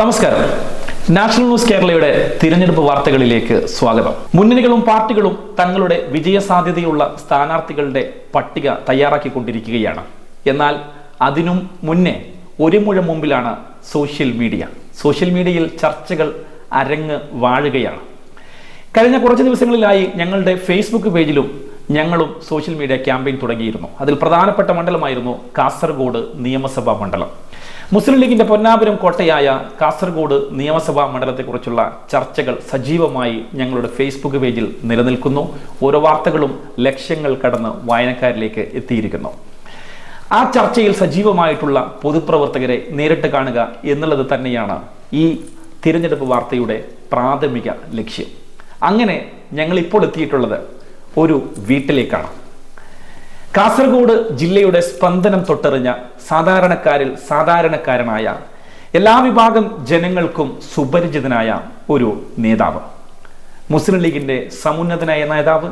നമസ്കാരം. National news കേരളയുടെ തിരഞ്ഞെടുപ്പ് വാർത്തകളിലേക്ക് സ്വാഗതം. മുന്നണികളും പാർട്ടികളും തങ്ങളുടെ വിജയസാധ്യതയുള്ള സ്ഥാനാർത്ഥികളുടെ പട്ടിക തയ്യാറാക്കിക്കൊണ്ടിരിക്കുകയാണ്. എന്നാൽ അതിനും മുന്നേ ഒരു മുഴ മുമ്പിലാണ് സോഷ്യൽ മീഡിയ. സോഷ്യൽ മീഡിയയിൽ ചർച്ചകൾ അരങ്ങ് വാഴുകയാണ്. കഴിഞ്ഞ കുറച്ച് ദിവസങ്ങളിലായി ഞങ്ങളുടെ ഫേസ്ബുക്ക് പേജിലും ഞങ്ങളും സോഷ്യൽ മീഡിയ ക്യാമ്പയിൻ തുടങ്ങിയിരുന്നു. അതിൽ പ്രധാനപ്പെട്ട മണ്ഡലമായിരുന്നു കാസർഗോഡ് നിയമസഭാ മണ്ഡലം. മുസ്ലിം ലീഗിന്റെ പൊന്നാപുരം കോട്ടയായ കാസർഗോഡ് നിയമസഭാ മണ്ഡലത്തെക്കുറിച്ചുള്ള ചർച്ചകൾ സജീവമായി ഞങ്ങളുടെ ഫേസ്ബുക്ക് പേജിൽ നിലനിൽക്കുന്നു. ഓരോ വാർത്തകളും ലക്ഷ്യങ്ങൾ കടന്ന് വായനക്കാരിലേക്ക് എത്തിയിരിക്കുന്നു. ആ ചർച്ചയിൽ സജീവമായിട്ടുള്ള പൊതുപ്രവർത്തകരെ നേരിട്ട് കാണുക എന്നുള്ളത് തന്നെയാണ് ഈ തിരഞ്ഞെടുപ്പ് വാർത്തയുടെ പ്രാഥമിക ലക്ഷ്യം. അങ്ങനെ ഞങ്ങൾ ഇപ്പോൾ എത്തിയിട്ടുള്ളത് ഒരു വീട്ടിലേക്കാണ്. കാസർഗോഡ് ജില്ലയുടെ സ്പന്ദനം തൊട്ടറിഞ്ഞ സാധാരണക്കാരിൽ സാധാരണക്കാരനായ എല്ലാ വിഭാഗം ജനങ്ങൾക്കും സുപരിചിതനായ ഒരു നേതാവ്. മുസ്ലിം ലീഗിന്റെ സമുന്നതനായ നേതാവ്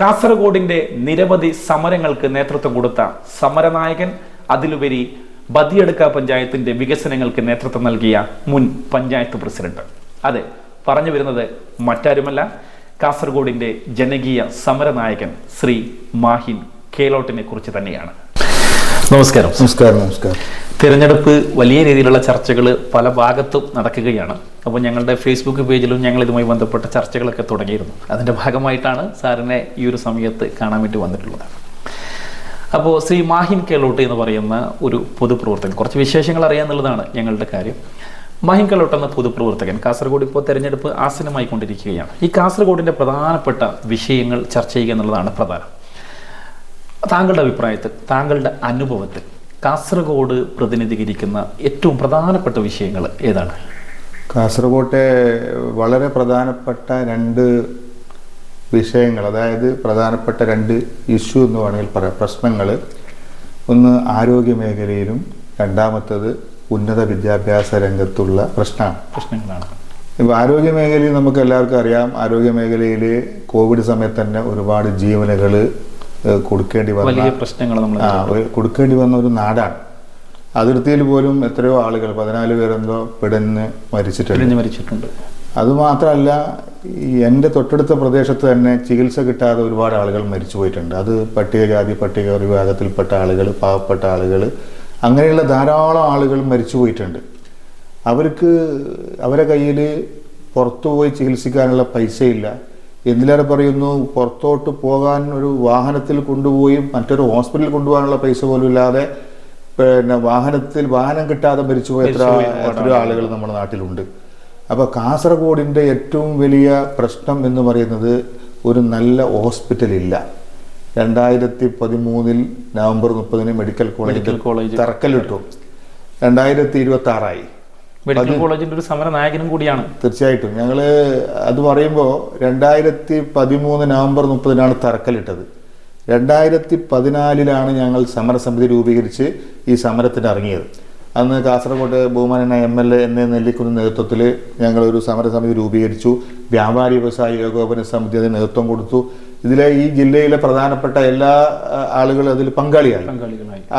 കാസർഗോഡിന്റെ നിരവധി സമരങ്ങൾക്ക് നേതൃത്വം കൊടുത്ത സമരനായകൻ അതിലുപരി ബദിയടുക്ക പഞ്ചായത്തിന്റെ വികസനങ്ങൾക്ക് നേതൃത്വം നൽകിയ മുൻ പഞ്ചായത്ത് പ്രസിഡന്റ്. അതെ പറഞ്ഞു വരുന്നത് മറ്റാരുമല്ല കാസർഗോഡിന്റെ ജനകീയ സമരനായകൻ ശ്രീ മാഹിൻ കേലോട്ടിനെ കുറിച്ച് തന്നെയാണ്. നമസ്കാരം. നമസ്കാരം നമസ്കാരം. തിരഞ്ഞെടുപ്പ് വലിയ രീതിയിലുള്ള ചർച്ചകൾ പല ഭാഗത്തും നടക്കുകയാണ്. അപ്പോൾ ഞങ്ങളുടെ ഫേസ്ബുക്ക് പേജിലും ഞങ്ങൾ ഇതുമായി ബന്ധപ്പെട്ട ചർച്ചകളൊക്കെ തുടങ്ങിയിരുന്നു. അതിന്റെ ഭാഗമായിട്ടാണ് സാറിനെ ഈ ഒരു സമയത്ത് കാണാൻ വേണ്ടി വന്നിട്ടുള്ളത്. അപ്പോൾ ശ്രീ മാഹിൻ കേളോട്ട് എന്ന് പറയുന്ന ഒരു പൊതുപ്രവർത്തകൻ കുറച്ച് വിശേഷങ്ങൾ അറിയാന്നുള്ളതാണ് ഞങ്ങളുടെ കാര്യം. മാഹിൻ കേളോട്ട് എന്ന പൊതുപ്രവർത്തകൻ കാസർഗോഡ് ഇപ്പോൾ തെരഞ്ഞെടുപ്പ് ആസനമായി കൊണ്ടിരിക്കുകയാണ് ഈ കാസർഗോഡിന്റെ പ്രധാനപ്പെട്ട വിഷയങ്ങൾ ചർച്ച ചെയ്യുക എന്നുള്ളതാണ് പ്രധാനം. താങ്കളുടെ അഭിപ്രായത്തിൽ താങ്കളുടെ അനുഭവത്തിൽ കാസർഗോഡ് പ്രതിനിധീകരിക്കുന്ന ഏറ്റവും പ്രധാനപ്പെട്ട വിഷയങ്ങൾ ഏതാണ്? കാസർഗോട്ടെ വളരെ പ്രധാനപ്പെട്ട രണ്ട് വിഷയങ്ങൾ അതായത് പ്രധാനപ്പെട്ട രണ്ട് ഇഷ്യൂ എന്ന് വേണമെങ്കിൽ പറയാം. പ്രശ്നങ്ങൾ ഒന്ന് ആരോഗ്യ മേഖലയിലും രണ്ടാമത്തത് ഉന്നത വിദ്യാഭ്യാസ രംഗത്തുള്ള പ്രശ്നമാണ്. പ്രശ്നങ്ങളാണ്. ഇപ്പോൾ ആരോഗ്യ മേഖലയിൽ നമുക്ക് എല്ലാവർക്കും അറിയാം ആരോഗ്യ മേഖലയിൽ കോവിഡ് സമയത്ത് തന്നെ ഒരുപാട് ജീവനുകൾ കൊടുക്കേണ്ടി വന്ന വലിയ പ്രശ്നങ്ങൾ നമ്മൾ കൊടുക്കേണ്ടി വന്ന ഒരു നാടാണ്. അതിർത്തിയിൽ പോലും എത്രയോ ആളുകൾ പതിനാല് പേരെന്തോ പിടഞ്ഞ് മരിച്ചിട്ടുണ്ട്. മരിച്ചിട്ടുണ്ട്. അതുമാത്രമല്ല ഈ എന്റെ തൊട്ടടുത്ത പ്രദേശത്ത് തന്നെ ചികിത്സ കിട്ടാതെ ഒരുപാട് ആളുകൾ മരിച്ചു പോയിട്ടുണ്ട്. അത് പട്ടികജാതി പട്ടിക വിഭാഗത്തിൽപ്പെട്ട ആളുകൾ പാവപ്പെട്ട ആളുകൾ അങ്ങനെയുള്ള ധാരാളം ആളുകൾ മരിച്ചു പോയിട്ടുണ്ട്. അവർക്ക് അവരെ കയ്യിൽ പുറത്തുപോയി ചികിത്സിക്കാനുള്ള പൈസയില്ല. എന്തിലേറെ പറയുന്നു? പുറത്തോട്ട് പോകാൻ ഒരു വാഹനത്തിൽ കൊണ്ടുപോയി മറ്റൊരു ഹോസ്പിറ്റലിൽ കൊണ്ടുപോകാനുള്ള പൈസ പോലും ഇല്ലാതെ പിന്നെ വാഹനത്തിൽ വാഹനം കിട്ടാതെ മരിച്ചുപോയ എത്ര എത്രയോ ആളുകൾ. നമ്മുടെ നാട്ടിലുണ്ട്. അപ്പോൾ കാസർഗോഡിന്റെ ഏറ്റവും വലിയ പ്രശ്നം എന്ന് പറയുന്നത് ഒരു നല്ല ഹോസ്പിറ്റൽ ഇല്ല. രണ്ടായിരത്തി പതിമൂന്നിൽ നവംബർ മുപ്പതിന് മെഡിക്കൽ കോളേജ്. തറക്കല്ലിട്ടു. രണ്ടായിരത്തി ഇരുപത്തി ആറായി മെഡിക്കൽ കോളേജിന്റെ ഒരു സമര നായകനും കൂടിയാണ്. തീർച്ചയായിട്ടും. ഞങ്ങൾ അത് പറയുമ്പോൾ രണ്ടായിരത്തി പതിമൂന്ന് നവംബർ മുപ്പതിനാണ് തറക്കല്ലിട്ടത്. രണ്ടായിരത്തി പതിനാലിലാണ് ഞങ്ങൾ സമരസമിതി രൂപീകരിച്ച് ഈ സമരത്തിന് ഇറങ്ങിയത് അന്ന് കാസർഗോഡ് ബഹുമാനായ എം എൽ എ എന്ന നെല്ലിക്കുന്ന നേതൃത്വത്തിൽ ഞങ്ങളൊരു സമരസമിതി രൂപീകരിച്ചു. വ്യാപാരി വ്യവസായ ഏകോപന സമിതി അതിന് നേതൃത്വം കൊടുത്തു. ഇതിലെ ഈ ജില്ലയിലെ പ്രധാനപ്പെട്ട എല്ലാ ആളുകളും അതിൽ പങ്കാളിയായി.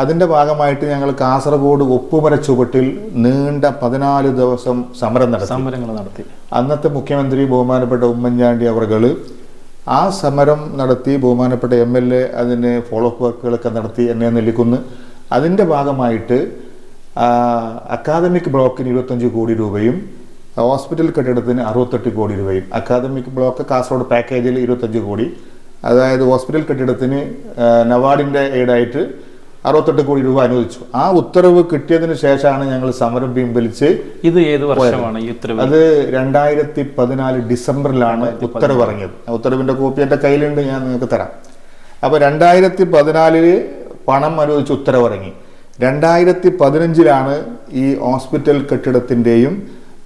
അതിന്റെ അതിന്റെ ഭാഗമായിട്ട് ഞങ്ങൾ കാസർഗോഡ് ഒപ്പുമര ചുവട്ടിൽ നീണ്ട പതിനാല് ദിവസം സമരം നടത്തി. സമരങ്ങൾ നടത്തി. അന്നത്തെ മുഖ്യമന്ത്രി ബഹുമാനപ്പെട്ട ഉമ്മൻചാണ്ടി അവർകൾ ആ സമരം നടത്തി ബഹുമാനപ്പെട്ട എം എൽ എ അതിന് ഫോളോ അപ്പ് വർക്കുകളൊക്കെ നടത്തി എന്നെ നെല്ലിക്കുന്ന്. അതിന്റെ ഭാഗമായിട്ട് അക്കാദമിക് ബ്ലോക്കിന് ഇരുപത്തഞ്ച് കോടി രൂപയും ഹോസ്പിറ്റൽ കെട്ടിടത്തിന് അറുപത്തെട്ട് കോടി രൂപയും അക്കാദമിക് ബ്ലോക്ക് കാസർഗോഡ് പാക്കേജിൽ ഇരുപത്തഞ്ച് കോടി അതായത് ഹോസ്പിറ്റൽ കെട്ടിടത്തിന് നവാഡിന്റെ നവാർഡിന്റെ എയ്ഡായിട്ട് അറുപത്തെട്ട് കോടി രൂപ അനുവദിച്ചു. ആ ഉത്തരവ് കിട്ടിയതിന് ശേഷമാണ് ഞങ്ങൾ സമരം പിൻവലിച്ച് ഇത് ഏത് വർഷമാണ് ഈ ഉത്തരവ്? അത് രണ്ടായിരത്തി പതിനാല് ഡിസംബറിലാണ് ഉത്തരവ് ഇറങ്ങിയത് ഉത്തരവിന്റെ കോപ്പി എന്റെ കയ്യിലുണ്ട് ഞാൻ നിങ്ങൾക്ക് തരാം. അപ്പോൾ രണ്ടായിരത്തി പതിനാലിൽ പണം അനുവദിച്ച് ഉത്തരവ് ഇറങ്ങി രണ്ടായിരത്തി പതിനഞ്ചിലാണ് ഈ ഹോസ്പിറ്റൽ കെട്ടിടത്തിന്റെയും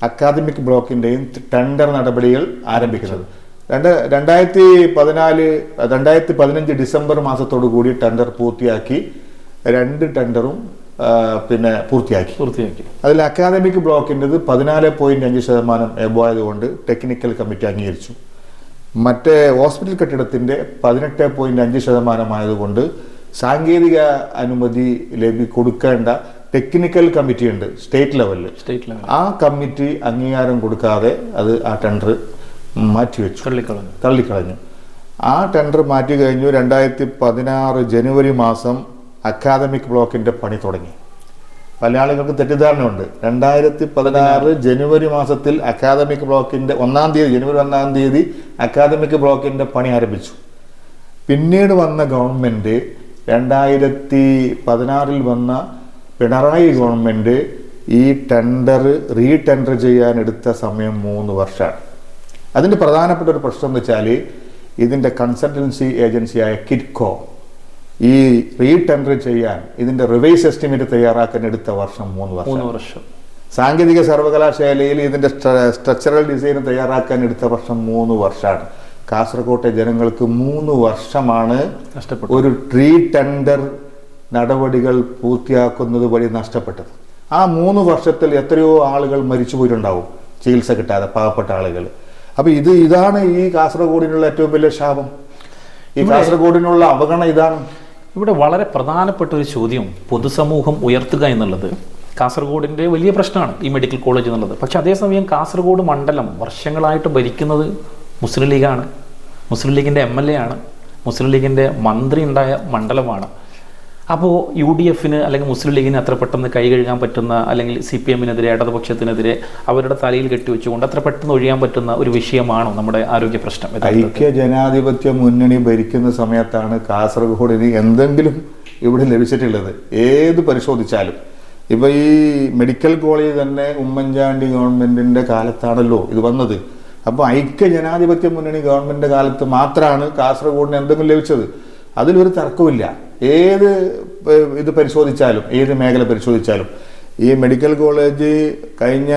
അക്കാദമിക് ബ്ലോക്കിന്റെയും ടെൻഡർ നടപടികൾ ആരംഭിക്കുന്നത്. രണ്ട് രണ്ടായിരത്തി പതിനാല് രണ്ടായിരത്തി പതിനഞ്ച് ഡിസംബർ മാസത്തോടു കൂടി ടെൻഡർ പൂർത്തിയാക്കി രണ്ട് ടെൻഡറും പിന്നെ പൂർത്തിയാക്കി. പൂർത്തിയാക്കി. അതിൽ അക്കാദമിക് ബ്ലോക്കിന്റെത് പതിനാല് പോയിന്റ് അഞ്ച് ശതമാനം എബോ ആയതുകൊണ്ട് ടെക്നിക്കൽ കമ്മിറ്റി അംഗീകരിച്ചു. മറ്റേ ഹോസ്പിറ്റൽ കെട്ടിടത്തിന്റെ പതിനെട്ട് പോയിന്റ് അഞ്ച് ശതമാനമായതുകൊണ്ട് സാങ്കേതിക അനുമതി ലഭി കൊടുക്കേണ്ട ടെക്നിക്കൽ കമ്മിറ്റി ഉണ്ട് സ്റ്റേറ്റ് ലെവലിൽ സ്റ്റേറ്റ് ലെവൽ ആ കമ്മിറ്റി അംഗീകാരം കൊടുക്കാതെ അത് ആ ടെൻഡർ മാറ്റിവെച്ചു. തള്ളിക്കളഞ്ഞു. തള്ളിക്കളഞ്ഞു. ആ ടെൻഡർ മാറ്റി കഴിഞ്ഞു രണ്ടായിരത്തി പതിനാറ് ജനുവരി മാസം അക്കാദമിക് ബ്ലോക്കിന്റെ പണി തുടങ്ങി. പല ആളുകൾക്ക് തെറ്റിദ്ധാരണയുണ്ട്. രണ്ടായിരത്തി പതിനാറ്. ജനുവരി മാസത്തിൽ അക്കാദമിക് ബ്ലോക്കിന്റെ ഒന്നാം തീയതി ജനുവരി ഒന്നാം തീയതി അക്കാദമിക് ബ്ലോക്കിന്റെ പണി ആരംഭിച്ചു. പിന്നീട് വന്ന ഗവൺമെന്റ് രണ്ടായിരത്തി പതിനാറിൽ വന്ന പിണറായി ഗവൺമെന്റ് ഈ ടെൻഡർ റീ ടെൻഡർ ചെയ്യാൻ എടുത്ത സമയം മൂന്ന് വർഷമാണ്. അതിന്റെ പ്രധാനപ്പെട്ട ഒരു പ്രശ്നം എന്ന് വെച്ചാൽ ഇതിന്റെ കൺസൾട്ടൻസി ഏജൻസിയായ കിറ്റ്കോ ഈ റീ ടെൻഡർ ചെയ്യാൻ ഇതിന്റെ റിവൈസ് എസ്റ്റിമേറ്റ് തയ്യാറാക്കാൻ എടുത്ത വർഷം മൂന്ന് വർഷം. മൂന്ന് വർഷം. സാങ്കേതിക സർവകലാശാലയിൽ ഇതിന്റെ സ്ട്രക്ചറൽ ഡിസൈൻ തയ്യാറാക്കാൻ എടുത്ത വർഷം മൂന്ന് വർഷമാണ്. കാസർകോട്ടെ ജനങ്ങൾക്ക് മൂന്ന് വർഷമാണ് ഒരു ട്രീ ടെൻഡർ നടപടികൾ പൂർത്തിയാക്കുന്നത് വഴി നഷ്ടപ്പെട്ടത്. ആ മൂന്ന് വർഷത്തിൽ എത്രയോ ആളുകൾ മരിച്ചു പോയിട്ടുണ്ടാവും ചികിത്സ കിട്ടാതെ പാവപ്പെട്ട ആളുകൾ. അപ്പൊ ഇത് ഇതാണ് ഈ കാസർഗോഡിനുള്ള ഏറ്റവും വലിയ ശാപം. ഈ കാസർഗോഡിനുള്ള അവഗണന ഇതാണ്. ഇവിടെ വളരെ പ്രധാനപ്പെട്ട ഒരു ചോദ്യം പൊതുസമൂഹം ഉയർത്തുക എന്നുള്ളത് കാസർഗോഡിന്റെ വലിയ പ്രശ്നമാണ് ഈ മെഡിക്കൽ കോളേജ് എന്നുള്ളത്. പക്ഷെ അതേസമയം കാസർഗോഡ് മണ്ഡലം വർഷങ്ങളായിട്ട് ഭരിക്കുന്നത് മുസ്ലിം ലീഗാണ്. മുസ്ലിം ലീഗിന്റെ എം എൽ എ ആണ്. മുസ്ലിം ലീഗിന്റെ മന്ത്രി ഉണ്ടായ മണ്ഡലമാണ്. അപ്പോൾ യു ഡി എഫിന് അല്ലെങ്കിൽ മുസ്ലിം ലീഗിന് അത്ര പെട്ടെന്ന് കൈ കഴുകാൻ പറ്റുന്ന അല്ലെങ്കിൽ സി പി എമ്മിനെതിരെ ഇടതുപക്ഷത്തിനെതിരെ അവരുടെ തലയിൽ കെട്ടിവെച്ചുകൊണ്ട് അത്ര പെട്ടെന്ന് ഒഴിയാൻ പറ്റുന്ന ഒരു വിഷയമാണോ നമ്മുടെ ആരോഗ്യ പ്രശ്നം? ഐക്യ ജനാധിപത്യ മുന്നണി ഭരിക്കുന്ന സമയത്താണ് കാസർഗോഡിന് എന്തെങ്കിലും ഇവിടെ ലഭിച്ചിട്ടുള്ളത്. ഏത് പരിശോധിച്ചാലും. ഇപ്പോൾ ഈ മെഡിക്കൽ കോളേജ് തന്നെ ഉമ്മൻചാണ്ടി ഗവൺമെന്റിന്റെ കാലത്താണല്ലോ ഇത് വന്നത്. അപ്പോൾ ഐക്യ ജനാധിപത്യ മുന്നണി ഗവൺമെന്റിന്റെ കാലത്ത് മാത്രമാണ് കാസർഗോഡിന് എന്തെങ്കിലും ലഭിച്ചത്. അതിലൊരു തർക്കമില്ല ഏത് ഇത് പരിശോധിച്ചാലും ഏത് മേഖല പരിശോധിച്ചാലും. ഈ മെഡിക്കൽ കോളേജ് കഴിഞ്ഞ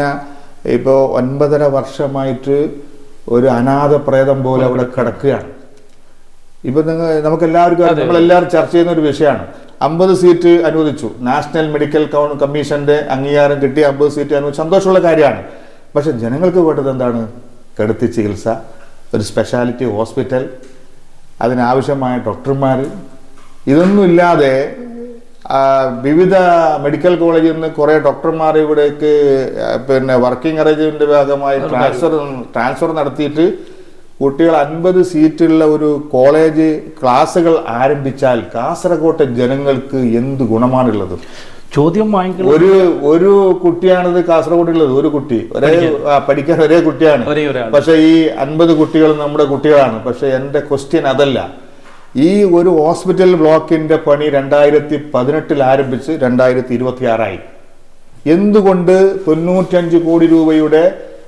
ഇപ്പോൾ ഒൻപതര വർഷമായിട്ട് ഒരു അനാഥ പ്രേതം പോലെ അവിടെ കിടക്കുകയാണ്. ഇപ്പൊ നിങ്ങൾ നമുക്ക് എല്ലാവർക്കും നമ്മൾ നമ്മളെല്ലാവരും ചർച്ച ചെയ്യുന്ന ഒരു വിഷയമാണ്. അമ്പത് സീറ്റ് അനുവദിച്ചു. നാഷണൽ മെഡിക്കൽ കൗൺ കമ്മീഷന്റെ അംഗീകാരം കിട്ടി അമ്പത് സീറ്റ് അനുവദിച്ചു. സന്തോഷമുള്ള കാര്യമാണ്. പക്ഷെ ജനങ്ങൾക്ക് വേണ്ടത് എന്താണ്? കിടത്തി ചികിത്സ ഒരു സ്പെഷ്യാലിറ്റി ഹോസ്പിറ്റൽ അതിനാവശ്യമായ ഡോക്ടർമാർ ഇതൊന്നുമില്ലാതെ വിവിധ മെഡിക്കൽ കോളേജിൽ നിന്ന് കുറേ ഡോക്ടർമാർ ഇവിടേക്ക് പിന്നെ വർക്കിംഗ് അറേഞ്ച്മെന്റ് ഭാഗമായി ട്രാൻസ്ഫർ ട്രാൻസ്ഫർ നടത്തിയിട്ട് കുട്ടികൾ അൻപത് സീറ്റുള്ള ഒരു കോളേജ് ക്ലാസ്സുകൾ ആരംഭിച്ചാൽ കാസർകോട്ടെ ജനങ്ങൾക്ക് എന്ത് ഗുണമാണുള്ളത്? ചോദ്യം വാങ്ങിക്കുന്ന ഒരു ഒരു കുട്ടിയാണിത് കാസർഗോഡുള്ളത് ഒരു കുട്ടി. ഒരേ പഠിക്കാൻ. ഒരേ കുട്ടിയാണ്. പക്ഷെ ഈ അൻപത് കുട്ടികൾ നമ്മുടെ കുട്ടികളാണ്. പക്ഷെ എന്റെ ക്വസ്റ്റ്യൻ അതല്ല. ഈ ഒരു ഹോസ്പിറ്റൽ ബ്ലോക്കിന്റെ പണി രണ്ടായിരത്തി പതിനെട്ടിൽ ആരംഭിച്ച് രണ്ടായിരത്തി ഇരുപത്തി ആറായി എന്തുകൊണ്ട് തൊണ്ണൂറ്റഞ്ച് കോടി രൂപയുടെ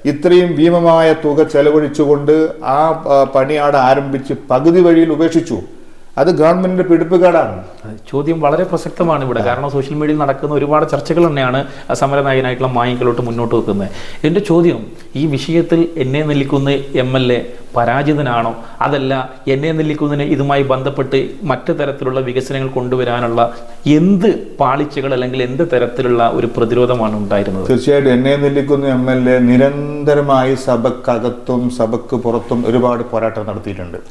ഇത്രയും ഭീമമായ തുക ചെലവഴിച്ചുകൊണ്ട് ആ ആ, പണി അവിടെ ആരംഭിച്ച് പകുതി വഴിയിൽ ഉപേക്ഷിച്ചു? അത് ഗവൺമെന്റിന്റെ പിടിപ്പുകേടാണ്. ചോദ്യം വളരെ പ്രസക്തമാണ് ഇവിടെ. കാരണം സോഷ്യൽ മീഡിയയിൽ നടക്കുന്ന ഒരുപാട് ചർച്ചകൾ തന്നെയാണ് സമരനായകനായിട്ടുള്ള മായിക്കലോട്ട് മുന്നോട്ട് വെക്കുന്നത്. എന്റെ ചോദ്യം ഈ വിഷയത്തിൽ എന്നെ നിൽക്കുന്ന എം എൽ എ പരാജിതനാണോ? അതല്ല എന്നെ നിൽക്കുന്നതിന് ഇതുമായി ബന്ധപ്പെട്ട് മറ്റു തരത്തിലുള്ള വികസനങ്ങൾ കൊണ്ടുവരാനുള്ള എന്ത് പാളിച്ചകൾ അല്ലെങ്കിൽ എന്ത് തരത്തിലുള്ള ഒരു പ്രതിരോധമാണ് ഉണ്ടായിരുന്നത്? തീർച്ചയായിട്ടും എന്നെ നിൽക്കുന്ന എം എൽ എ നിരന്തരമായി സഭക്കകത്തും സഭക്ക് പുറത്തും ഒരുപാട് പോരാട്ടം നടത്തിയിട്ടുണ്ട്.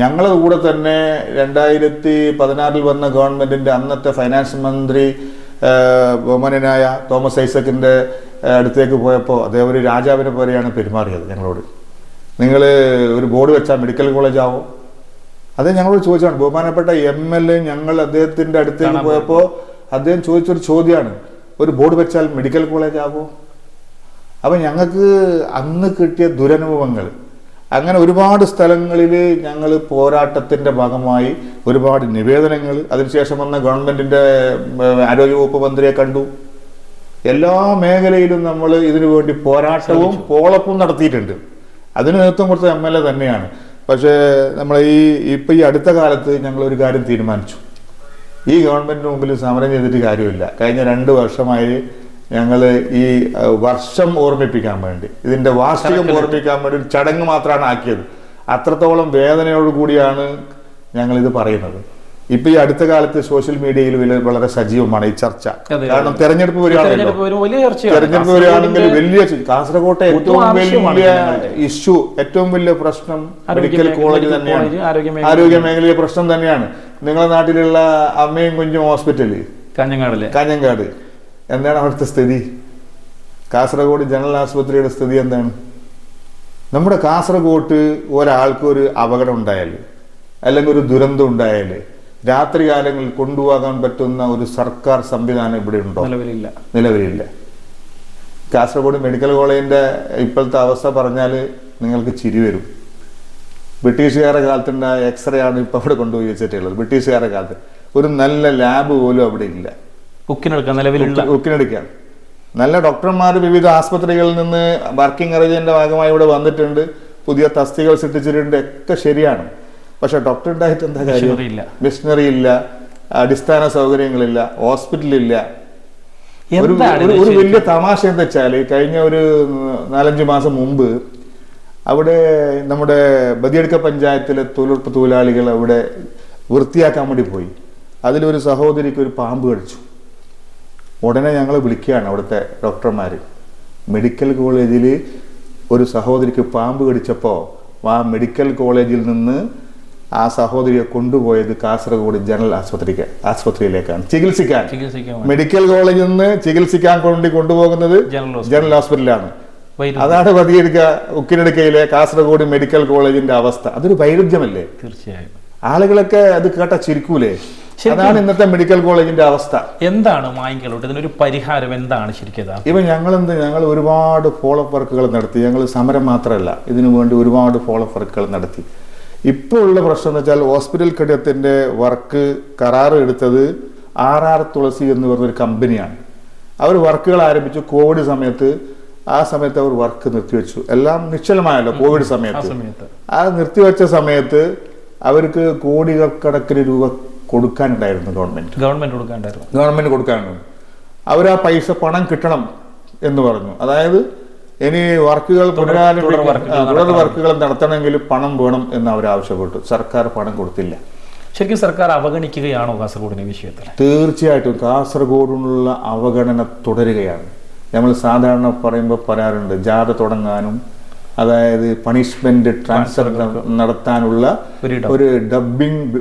ഞങ്ങളുടെ കൂടെ തന്നെ രണ്ടായിരത്തി പതിനാറിൽ വന്ന ഗവൺമെന്റിന്റെ അന്നത്തെ ഫൈനാൻസ് മന്ത്രി ബഹുമാനായ ബഹുമാനനായ തോമസ് ഐസക്കിന്റെ അടുത്തേക്ക് പോയപ്പോൾ അദ്ദേഹം ഒരു രാജാവിനെ പോലെയാണ് പെരുമാറിയത് ഞങ്ങളോട്. നിങ്ങൾ ഒരു ബോർഡ് വെച്ചാൽ മെഡിക്കൽ കോളേജ് ആവോ? അത് ഞങ്ങളോട് ചോദിച്ചാണ്. ബഹുമാനപ്പെട്ട എം എൽ എ ഞങ്ങൾ അദ്ദേഹത്തിന്റെ അടുത്തേക്ക് പോയപ്പോൾ അദ്ദേഹം ചോദിച്ചൊരു ചോദ്യമാണ് ഒരു ബോർഡ് വെച്ചാൽ മെഡിക്കൽ കോളേജ് ആവോ? അപ്പം ഞങ്ങൾക്ക് അന്ന് കിട്ടിയ ദുരനുഭവങ്ങൾ അങ്ങനെ ഒരുപാട് സ്ഥലങ്ങളിൽ ഞങ്ങൾ പോരാട്ടത്തിന്റെ ഭാഗമായി ഒരുപാട് നിവേദനങ്ങൾ. അതിനുശേഷം വന്ന ഗവൺമെന്റിന്റെ ആരോഗ്യവകുപ്പ് മന്ത്രിയെ കണ്ടു. എല്ലാ മേഖലയിലും നമ്മൾ ഇതിനു വേണ്ടി പോരാട്ടവും പോളപ്പും നടത്തിയിട്ടുണ്ട്. അതിന് നേതൃത്വം കൊടുത്ത എം എൽ എ തന്നെയാണ്. പക്ഷേ നമ്മൾ ഈ ഇപ്പം ഈ അടുത്ത കാലത്ത് ഞങ്ങൾ ഒരു കാര്യം തീരുമാനിച്ചു. ഈ ഗവൺമെന്റിന് മുമ്പിൽ സമരം ചെയ്തിട്ട് കാര്യമില്ല. കഴിഞ്ഞ രണ്ട് വർഷമായി ഞങ്ങൾ ഈ വർഷം ഓർമ്മിപ്പിക്കാൻ വേണ്ടി. ഇതിന്റെ വാർഷികം ഓർമ്മിപ്പിക്കാൻ വേണ്ടി ഒരു ചടങ്ങ് മാത്രമാണ് ആക്കിയത്. അത്രത്തോളം വേദനയോട് കൂടിയാണ് ഞങ്ങൾ ഇത് പറയുന്നത്. ഇപ്പൊ ഈ അടുത്ത കാലത്ത് സോഷ്യൽ മീഡിയയിൽ വളരെ സജീവമാണ് ഈ ചർച്ച. കാരണം തെരഞ്ഞെടുപ്പ് വരികയാണല്ലോ. തെരഞ്ഞെടുപ്പ് വരികയാണെങ്കിൽ വലിയ കാസർകോട്ടെ ഏറ്റവും വലിയ ഇഷ്യൂ ഏറ്റവും വലിയ പ്രശ്നം മെഡിക്കൽ കോളേജ് തന്നെയാണ്. ആരോഗ്യ മേഖലയിലെ പ്രശ്നം തന്നെയാണ്. നിങ്ങളുടെ നാട്ടിലുള്ള അമ്മയും കുഞ്ഞും ഹോസ്പിറ്റൽ കാഞ്ഞങ്ങാട്. എന്താണ് അവിടുത്തെ സ്ഥിതി? കാസർഗോഡ് ജനറൽ ആശുപത്രിയുടെ സ്ഥിതി എന്താണ്? നമ്മുടെ കാസർഗോട്ട് ഒരാൾക്ക് ഒരു അപകടം ഉണ്ടായാൽ അല്ലെങ്കിൽ ഒരു ദുരന്തം ഉണ്ടായാൽ രാത്രി കാലങ്ങളിൽ കൊണ്ടുപോകാൻ പറ്റുന്ന ഒരു സർക്കാർ സംവിധാനം ഇവിടെ ഉണ്ടോ? നിലവിലില്ല. നിലവിലില്ല. കാസർഗോഡ് മെഡിക്കൽ കോളേജിന്റെ ഇപ്പോഴത്തെ അവസ്ഥ പറഞ്ഞാൽ നിങ്ങൾക്ക് ചിരി വരും. ബ്രിട്ടീഷുകാരുടെ കാലത്തുണ്ടായ എക്സ്റേ ആണ് ഇപ്പൊ അവിടെ കൊണ്ടുപോയി വെച്ചിട്ടുള്ളത്. ബ്രിട്ടീഷുകാരുടെ കാലത്ത് ഒരു നല്ല ലാബ് പോലും അവിടെ ഇല്ല. ബുക്കിനെടുക്കാൻ നിലവിലുള്ള. ഉക്കിനെടുക്കുക നല്ല ഡോക്ടർമാർ വിവിധ ആസ്പത്രികളിൽ നിന്ന് വർക്കിംഗ് അറേഞ്ച്മെന്റിന്റെ ഭാഗമായി ഇവിടെ വന്നിട്ടുണ്ട്. പുതിയ തസ്തികൾ സൃഷ്ടിച്ചിട്ടുണ്ട്. ഒക്കെ ശരിയാണ്. പക്ഷെ ഡോക്ടർ ഉണ്ടായിട്ട് എന്താ കാര്യം. മിഷനറി ഇല്ല. അടിസ്ഥാന സൗകര്യങ്ങളില്ല. ഹോസ്പിറ്റലില്ല ഒരു- ഒരു വലിയ തമാശ എന്താ വെച്ചാൽ കഴിഞ്ഞ ഒരു നാലഞ്ച് മാസം മുമ്പ് അവിടെ നമ്മുടെ ബദിയടുക്ക പഞ്ചായത്തിലെ തൊഴിലുറപ്പ് തൊഴിലാളികൾ അവിടെ വൃത്തിയാക്കാൻ വേണ്ടി പോയി. അതിലൊരു സഹോദരിക്ക് ഒരു പാമ്പ് കടിച്ചു. ഉടനെ ഞങ്ങൾ വിളിക്കുകയാണ് അവിടുത്തെ ഡോക്ടർമാർ മെഡിക്കൽ കോളേജിൽ ഒരു സഹോദരിക്ക് പാമ്പ് കടിച്ചപ്പോൾ ആ മെഡിക്കൽ കോളേജിൽ നിന്ന് ആ സഹോദരിയെ കൊണ്ടുപോയത് കാസർഗോഡ് ജനറൽ ആശുപത്രിക്ക് ആശുപത്രിയിലേക്കാണ്. ചികിത്സിക്കാൻ. മെഡിക്കൽ കോളേജിൽ നിന്ന് ചികിത്സിക്കാൻ വേണ്ടി കൊണ്ടുപോകുന്നത് ജനറൽ വൈരുദ്ധ്യം. അതാണ് പതിയെടുക്ക ഉക്കിനെടുക്കയിലെ കാസർഗോഡ് മെഡിക്കൽ കോളേജിന്റെ അവസ്ഥ. അതൊരു വൈരുദ്ധ്യമല്ലേ? തീർച്ചയായും. ആളുകളൊക്കെ അത് കേട്ട ചിരിക്കൂലേ. അതാണ് ഇന്നത്തെ മെഡിക്കൽ കോളേജിന്റെ അവസ്ഥ. എന്താണ് മായിക്കലോട്ട് ഇതിനൊരു പരിഹാരം എന്താണ് ശരിക്കും ഇപ്പൊ ഞങ്ങൾ എന്ത് ഞങ്ങൾ ഒരുപാട് ഫോളോ വർക്കുകൾ നടത്തി. ഞങ്ങൾ സമരം മാത്രമല്ല ഇതിനു വേണ്ടി ഒരുപാട് ഫോളോ വർക്കുകൾ നടത്തി. ഇപ്പോൾ ഉള്ള പ്രശ്നം എന്ന് വെച്ചാൽ ഹോസ്പിറ്റൽ കെട്ടിടത്തിന്റെ വർക്ക് കരാർ എടുത്തത് ആർ ആർ തുളസി എന്ന് പറഞ്ഞൊരു കമ്പനിയാണ് അവർ വർക്കുകൾ ആരംഭിച്ചു കോവിഡ് സമയത്ത്. ആ സമയത്ത് അവർ വർക്ക് നിർത്തിവെച്ചു. എല്ലാം നിശ്ചലമായല്ലോ കോവിഡ് സമയത്ത്. ആ നിർത്തിവെച്ച സമയത്ത് അവർക്ക് കോടിക്കണക്കിന് രൂപ കൊടുക്കാനുണ്ടായിരുന്നു ഗവൺമെന്റ്. ഗവൺമെന്റ് കൊടുക്കാനുണ്ടായിരുന്നു. ഗവൺമെന്റ് കൊടുക്കാനുണ്ട് അവർ ആ പൈസ പണം കിട്ടണം എന്ന് പറഞ്ഞു. അതായത് ഇനി വർക്കുകൾ പുനരാരംഭിക്ക- തുടർ വർക്കുകൾ നടത്തണമെങ്കിൽ പണം വേണം എന്ന് അവർ ആവശ്യപ്പെട്ടു. സർക്കാർ പണം കൊടുത്തില്ല. ശരിക്കും സർക്കാർ അവഗണിക്കുകയാണോ കാസർഗോഡിന്റെ വിഷയത്തിൽ? തീർച്ചയായിട്ടും കാസർഗോഡിനുള്ള അവഗണന തുടരുകയാണ്. നമ്മൾ സാധാരണ പറയുമ്പോൾ പറയാറുണ്ട് ജാഥ തുടങ്ങാനും അതായത് പണിഷ്മെന്റ് ട്രാൻസ്ഫർ നടത്താനുള്ള ഒരു ഡബിങ് ഒരു ഡബിംഗ്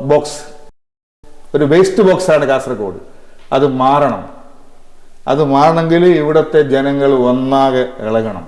ബോക്സ് ഒരു വേസ്റ്റ് ബോക്സാണ് കാസർഗോഡ്. അത് മാറണം. അത് മാറണമെങ്കിൽ ഇവിടുത്തെ ജനങ്ങൾ ഒന്നാകെ ഇളകണം.